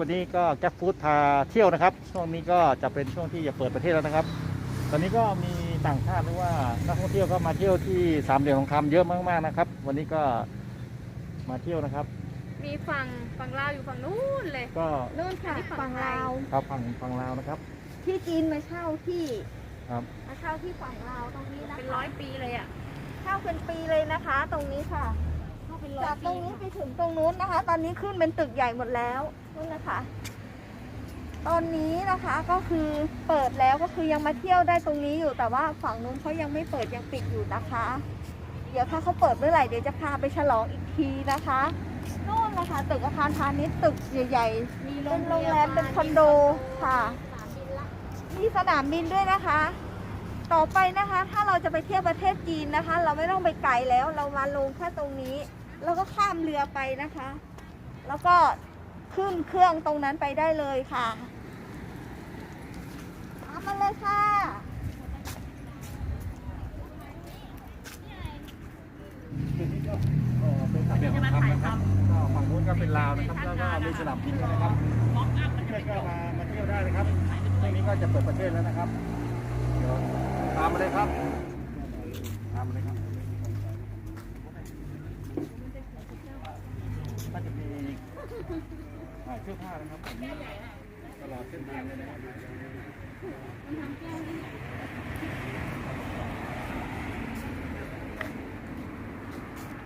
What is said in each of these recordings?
วันนี้ก็แก๊ปฟู้ดพาเที่ยวนะครับ ช่วงนี้ก็จะเป็นช่วงที่จะเปิดประเทศแล้วนะครับ ตอนนี้ก็มีต่างชาติหรือว่านักท่องเที่ยวก็มาเที่ยวที่สามเหลี่ยมทองคำเยอะมากๆนะครับ วันนี้ก็มาเที่ยวนะครับ มีฝั่งฝั่งลาวอยู่ฝั่งนู้นเลยก็นู่นค่ะที่ฝั่ฝั่งงไทยลาวครับฝั่งฝั่งลาวนะครับ ที่จีนมาเช่าที่ครับมาเช่าที่ฝั่งลาวตรงนี้นะคะเป็นร้อยปีเลยอะเช่าเป็นปีเลยนะคะ ตรงนี้ค่ะเข้าเป็นร้อยจากตรปีงนี้ไปถึงตรงนู้นนะคะ ตอนนี้ขึ้นเป็นตึกใหญ่หมดแล้ว นู่นนะคะ ตอนนี้นะคะก็คือเปิดแล้วก็คือยังมาเที่ยวได้ตรงนี้อยู่ แต่ว่าฝั่งนู้นเขายังไม่เปิดยังปิดอยู่นะคะ เดี๋ยวถ้าเขาเปิดเมื่อไหร่เดี๋ยวจะพาไปฉลองอีกทีนะคะนู่นนะคะตึกอาคารพาณิชย์ตึกใหญ่ๆมีเป็นโรงแรมเป็นคอนโดค่ะ มีสนามบินด้วยนะคะ ต่อไปนะคะ ถ้าเราจะไปเที่ยวประเทศจีนนะคะ เราไม่ต้องไปไกลแล้วเรามาลงแค่ตรงนี้ แล้วก็ข้ามเรือไปนะคะ แล้วก็ ขึ้นเครื่องตรงนั้นไปได้เลยค่ะตามมาเลยค่ะ จุดนี้ก็เอ่อเป็นสามเหลี่ยมทองคำนะครับก็ฝั่งนู้นก็เป็นลาวนะครับแล้วก็มีสนามบินด้วยนะครับเพื่อนก็มามาเที่ยวได้นะครับช่วงนี้ก็จะเปิดประเทศแล้วนะครับเดี๋ยวตามมาเลยครับ ตามมาเลยครับก็จะมีขายเสื้อผ้านะครับตลอดเส้นทางเลยนะครับ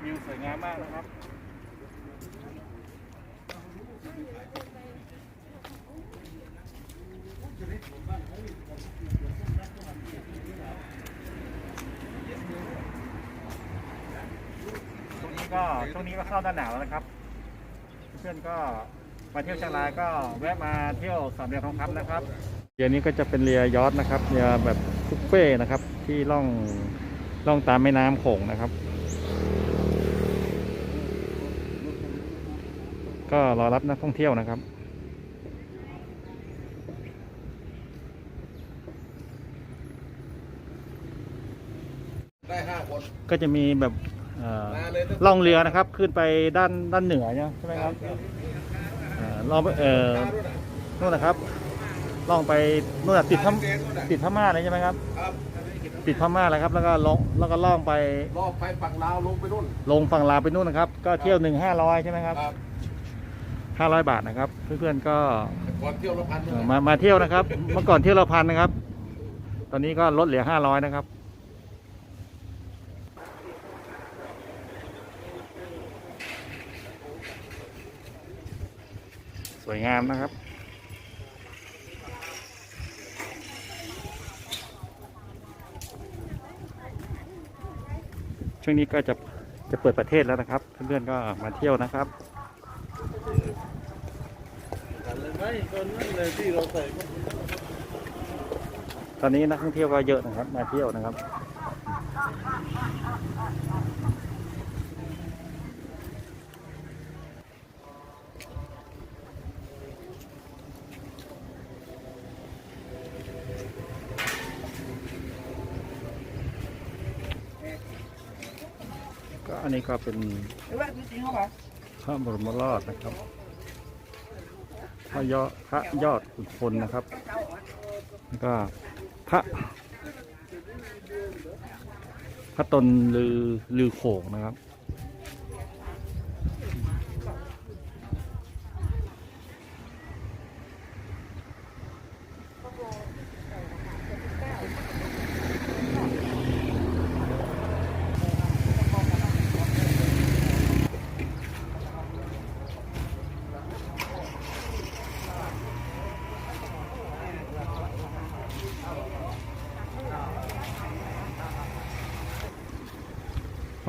วิวสวยงามมากนะครับช่วงนี้ก็ช่วงนี้ก็เข้าหน้าหนาวแล้วนะครับ เพื่อนก็ มาเที่ยวเชียงรายก็แวะมาเที่ยวสามเหลี่ยมทองคำนะครับ เรือนี้ก็จะเป็นเรือยอทนะครับเรือแบบบุฟเฟ่ต์นะครับ ที่ล่องล่องตามแม่น้ำโขงนะครับ ก็รอรับนักท่องเที่ยวนะครับได้ห้าคน ก็จะมีแบบเอ่อมาเลยนะล่องเรือนะครับ ขึ้นไปด้านด้านเหนือใช่ไหมครับเอ่อ ล่องไปเอ่อนู่นนะครับล่องไปนู่นนะติดพมติดพม่าเลยใช่ไหมครับ ครับติดพม่าแล้วครับ แล้วก็ลงแล้วก็ล่องไปรอบไปฝั่งลาวลงไปนู่น ลงฝั่งลาวไปนู่นนะครับ ก็เที่ยวหนึ่งห้าร้อยใช่ไหมครับครับห้าร้อยบาทนะครับ เพื่อนๆก็ก่อนเที่ยวละพันเอ่อมามาเที่ยวนะครับ เมื่อก่อนเที่ยวละพันนะครับ ตอนนี้ก็ลดเหลือห้าร้อยนะครับ สวยงามนะครับ ช่วงนี้ก็จะจะเปิดประเทศแล้วนะครับ เพื่อนๆก็มาเที่ยวนะครับตอนนี้นักท่องเที่ยวก็เยอะนะครับ มาเที่ยวนะครับ อันนี้ก็เป็นพระบรมรอดนะครับ พระยอดพระยอดขุนพลนะครับแล้วก็พระพระตนลือลือโขงนะครับ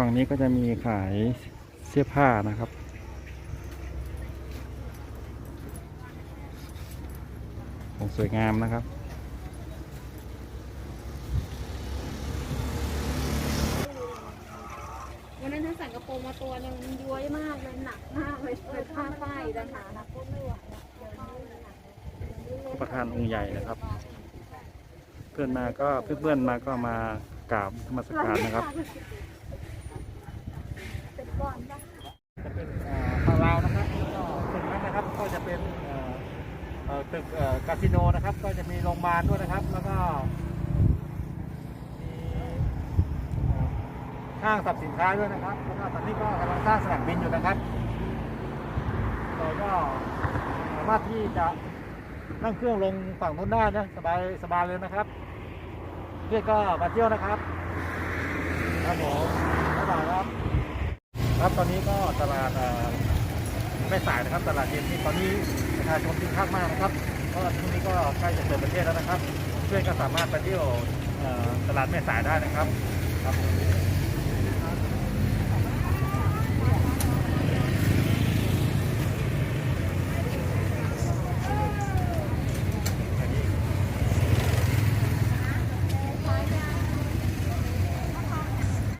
ฝั่งนี้ก็จะมีขายเสื้อผ้านะครับ ของสวยงามนะครับ วันนั้นฉันสั่กระโปรงมาตัวหนึงมันย้วยมากเลยหนักมากเลยเป็นผ้าฝ้ายนะคะหนักไม่ไหวพระประธานองค์ใหญ่นะครับ เพื่อนมาก็เพื่อนๆมาก็มากราบธรรมสการนะครับ เจะเป็นฝั่งลาวนะครับก็ตรงนั้นนะครับก็จะเป็นตึกคาสิโนนะครับ ก็จะมีโรงพยาบาลด้วยนะครับ แล้วก็มีห้างสรรพสินค้าด้วยนะครับแล้วก็ตอนนี้ก็กำลังสร้างสนามบินอยู่นะครับเราก็สามารถที่จะนั่งเครื่องลงฝั่งนู้นได้นะสบายสบายเลยนะครับเพื่อนก็มาเที่ยวนะครับครับผมบ๊ายบายครับ ครับตอนนี้ก็ตลาดเอ่อไม่สายนะครับ ตลาดเย็นที่ตอนนี้ประชาชนคึกคักมากนะครับเพราะว่าช่วงนี้ก็ใกล้จะเปิดประเทศแล้วนะครับเพื่อนก็สามารถไปเที่ยวตลาดแม่สายได้นะครับครับ